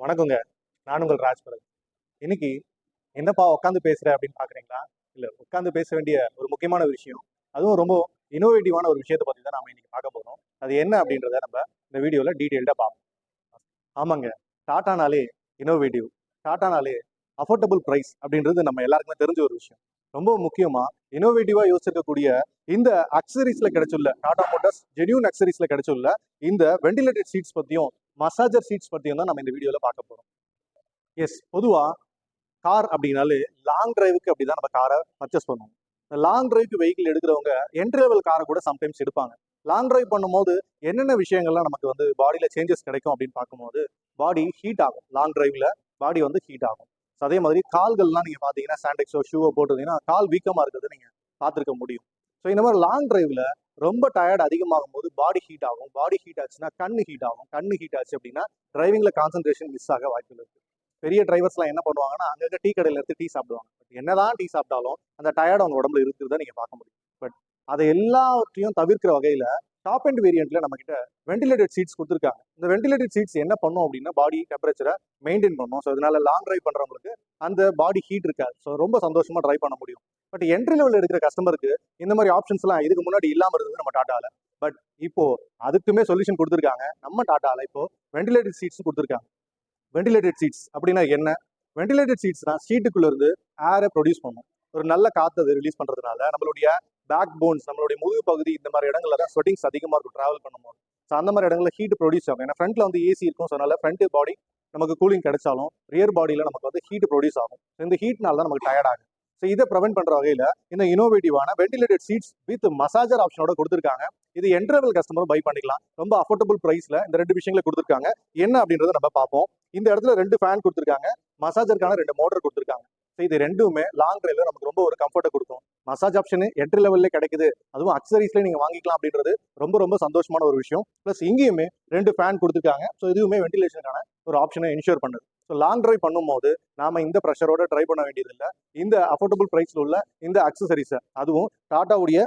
வணக்கங்க. நான் உங்கள் ராஜ்பரத் இன்னைக்கு என்னப்பா உட்காந்து பேசுற அப்படின்னு பாக்குறீங்களா? இல்ல உட்காந்து பேச வேண்டிய ஒரு முக்கியமான விஷயம் அதுவும் ரொம்ப இனோவேட்டிவான ஒரு விஷயத்தை பத்தி தான் நாம இன்னைக்கு பார்க்க போறோம். அது என்ன அப்படின்றத நம்ம இந்த வீடியோல டீட்டெயில்டா பார்ப்போம். ஆமாங்க. டாட்டானாலே இனோவேட்டிவ் டாட்டானாலே அஃபோர்டபுள் ப்ரைஸ் அப்படின்றது நம்ம எல்லாருக்குமே தெரிஞ்ச ஒரு விஷயம். ரொம்ப முக்கியமா இனோவேட்டிவா யோசிச்சிருக்கக்கூடிய இந்த அக்சரிஸ்ல கிடைச்சுள்ள டாடா மோட்டார்ஸ் ஜெனியூன் அக்சரிஸ்ல கிடைச்சுள்ள இந்த வெண்டிலேட்டட் சீட்ஸ் பத்தியும் மசாஜர் சீட்ஸ் பற்றியும் தான் நம்ம இந்த வீடியோவில் பார்க்க போகிறோம் எஸ் பொதுவாக கார் அப்படின்னாலே லாங் டிரைவுக்கு அப்படிதான் நம்ம காரை பர்ச்சேஸ் பண்ணுவோம். இந்த லாங் டிரைவுக்கு வெஹிக்கிள் எடுக்கிறவங்க என்ட்ரி லெவல் காரை கூட சம்டைம்ஸ் எடுப்பாங்க. லாங் டிரைவ் பண்ணும்போது என்னென்ன விஷயங்கள்லாம் நமக்கு வந்து பாடியில் சேஞ்சஸ் கிடைக்கும் அப்படின்னு பார்க்கும்போது பாடி ஹீட் ஆகும். லாங் டிரைவில் பாடி வந்து ஹீட் ஆகும். அதே மாதிரி கால்கள்லாம் நீங்கள் பார்த்தீங்கன்னா சாண்டெக்ஸோ ஷூவோ போட்டுருந்தீங்கன்னா கால் வீக்கமாக இருக்கிறது நீங்கள் பார்த்துருக்க முடியும். ஸோ இந்த மாதிரி லாங் டிரைவில் ரொம்ப டயர்ட் அதிகமாகும் போது பாடி ஹீட் ஆகும். பாடி ஹீட் ஆச்சுன்னா கண்ணு ஹீட் ஆகும். கண்ணு ஹீட் ஆச்சு அப்படின்னா டிரைவிங்கில் கான்சன்ட்ரேஷன் மிஸ் ஆக வாய்ப்புகள் இருக்குது பெரிய டிரைவர்ஸ்லாம் என்ன பண்ணுவாங்கன்னா அங்கங்க டீ கடையில் எடுத்து டீ சாப்பிடுவாங்க. பட் என்னதான் டீ சாப்பிட்டாலும் அந்த டயர்ட் அவங்க உடம்புல இருக்குதுதான் நீங்கள் பார்க்க முடியும். பட் அதை எல்லாத்தையும் தவிர்க்கிற வகையில் டாப் அண்ட் வேரியண்ட்ல நம்ம கிட்ட வெண்டிலேட்டட் சீட்ஸ் கொடுத்துருக்காங்க. இந்த வெண்டிலேட்டட் சீட்ஸ் என்ன பண்ணும் அப்படின்னா பாடி டெம்பரேச்சரை மெயின்டைன் பண்ணும். ஸோ இதனால லாங் டிரைவ் பண்றவங்களுக்கு அந்த பாடி ஹீட் இருக்காது. ஸோ ரொம்ப சந்தோஷமா டிரைவ் பண்ண முடியும். பட் என்ட்ரி லெவல் எடுக்கிற கஸ்டமருக்கு இந்த மாதிரி ஆப்ஷன்ஸ் எல்லாம் இதுக்கு முன்னாடி இல்லாம இருந்தது நம்ம டாட்டால பட் இப்போ அதுக்குமே சொல்யூஷன் கொடுத்துருக்காங்க. நம்ம டாட்டால இப்போ வெண்டிலேட்டட் சீட்ஸ் கொடுத்துருக்காங்க. வெண்டிலேட்டட் சீட்ஸ் அப்படின்னா என்ன? வெண்டிலேட்டட் சீட்ஸ்னா சீட்டுக்குள்ள இருந்து ஏரை ப்ரொடியூஸ் பண்ணும். ஒரு நல்ல காற்று அது ரிலீஸ் பண்றதுனால நம்மளுடைய பேக் போன்ஸ் நம்மளுடைய முதுகு பகுதி இந்த மாதிரி இடங்கள்ல தான் ஸ்வெட்டிங்ஸ் அதிகமாக இருக்கும் டிராவல் பண்ணும்போது ஸோ அந்த மாதிரி இடங்களில் ஹீட் ப்ரொடியூஸ் ஆகும். ஏன்னா ஃப்ரண்ட்ல வந்து ஏசி இருக்கும். ஸோ அதனால ஃப்ரண்ட் பாடி நமக்கு கூலிங் கிடைச்சாலும் ரியர் பாடியில் நமக்கு வந்து ஹீட் ப்ரொடியூஸ் ஆகும். இந்த ஹீட்னால தான் நமக்கு டயர்ட் ஆகும் ஸோ இதை ப்ரிவென்ட் பண்ணுற வகையில இந்த இனோவேட்டிவான வெண்டிலேட்டட் சீட்ஸ் வித் மசாஜர் ஆப்ஷனோட கொடுத்துருக்காங்க. இது என்ட்ரவல் கஸ்டமரும் பை பண்ணிக்கலாம். ரொம்ப அஃபோர்டபுள் பிரைஸ்ல இந்த ரெண்டு விஷயங்களை கொடுத்துருக்காங்க. என்ன அப்படின்றத நம்ம பார்ப்போம். இந்த இடத்துல ரெண்டு ஃபேன் கொடுத்துருக்காங்க. மசாஜருக்கான ரெண்டு மோட்டர் கொடுத்துருக்காங்க. ஸோ இது ரெண்டுமே லாங் ட்ரைவில் நமக்கு ரொம்ப ஒரு கம்ஃபர்ட்டை கொடுக்கும். மசாஜ் ஆப்ஷன் என்ட்ரி லெவல்லே கிடைக்குது. அதுவும் அக்சரிஸ்ல நீங்க வாங்கிக்கலாம் அப்படின்றது ரொம்ப ரொம்ப சந்தோஷமான ஒரு விஷயம். ப்ளஸ் இங்கேயுமே ரெண்டு ஃபேன் கொடுத்துருக்காங்க. ஸோ இதுவுமே வெண்டிலேஷனுக்கான ஒரு ஆப்ஷனை இன்ஷூர் பண்ணுது. ஸோ லாங் டிரைவ் பண்ணும்போது நாம இந்த ப்ரெஷரோட ட்ரை பண்ண வேண்டியதில்லை. இந்த அஃபோர்டபுள் ப்ரைஸில் உள்ள இந்த அக்சசரிஸை அதுவும் டாட்டாவுடைய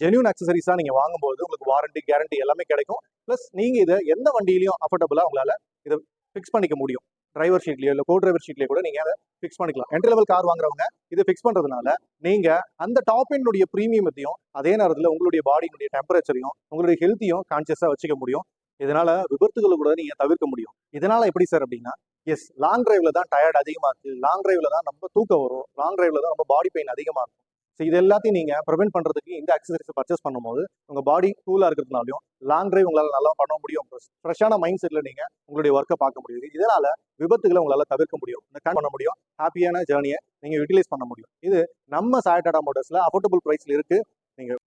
ஜென்யூன் அக்சசரிஸாக நீங்கள் வாங்கும்போது உங்களுக்கு வாரண்டி கேரண்டி எல்லாமே கிடைக்கும். ப்ளஸ் நீங்கள் இதை எந்த வண்டியிலையும் அஃபோர்டபுளாக உங்களால் இதை ஃபிக்ஸ் பண்ணிக்க முடியும். டிரைவர் ஷீட்லேயோ இல்லை கோ டிரைவர் ஷீட்லேயே கூட நீங்கள் அதை ஃபிக்ஸ் பண்ணிக்கலாம். என்ட்ரி லெவல் கார் வாங்குறவங்க இதை ஃபிக்ஸ் பண்ணுறதுனால நீங்கள் அந்த டாப் எண்டுடைய ப்ரீமியமத்தையும் அதே நேரத்தில் உங்களுடைய பாடியினுடைய டெம்பரேச்சரையும் உங்களுடைய ஹெல்த்தையும் கான்சியஸாக வச்சுக்க முடியும். இதனால விபத்துகளை கூட நீங்கள் தவிர்க்க முடியும். இதனால எப்படி சார் அப்படின்னா எஸ் லாங் டிரைவ்ல தான் டயர்ட் அதிகமாக இருக்கு. லாங் டிரைவ்ல தான் ரொம்ப தூக்கம் வரும். லாங் டிரைவ்ல தான் ரொம்ப பாடி பெயின் அதிகமாக இருக்கும். ஸோ இது எல்லாத்தையும் நீங்கள் ப்ரிவென்ட் பண்ணுறதுக்கு இந்த எக்ஸசைஸ் பர்ச்சேஸ் பண்ணும்போது உங்கள் பாடி கூலாக இருக்கிறதுனாலையும் லாங் டிரைவ் உங்களால் நல்லா பண்ண முடியும். ஃப்ரெஷ்ஷான மைண்ட் செட்டில் நீங்கள் உங்களுடைய ஒர்க்கை பார்க்க முடியும். இதனால் விபத்துகளை உங்களால் தவிர்க்க முடியும். இந்த கண் பண்ண முடியும். ஹாப்பியான ஜேர்னியை நீங்கள் யூட்டிலைஸ் பண்ண முடியும். இது நம்ம சாய் மோட்டர்ஸில் அஃபோர்டபுள் ப்ரைஸில் இருக்குது நீங்கள்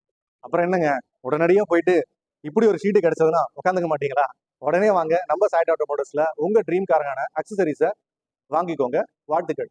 அப்புறம் என்னங்க? உடனடியாக போயிட்டு இப்படி ஒரு ஷீட்டு கிடைச்சதுன்னா உட்காந்துக்க மாட்டீங்களா? உடனே வாங்க நம்ம சாய்ட் டாடா மோட்டர்ஸ்ல உங்க ட்ரீம் காரான அக்சசரிஸை வாங்கிக்கோங்க. வாழ்த்துக்கள்.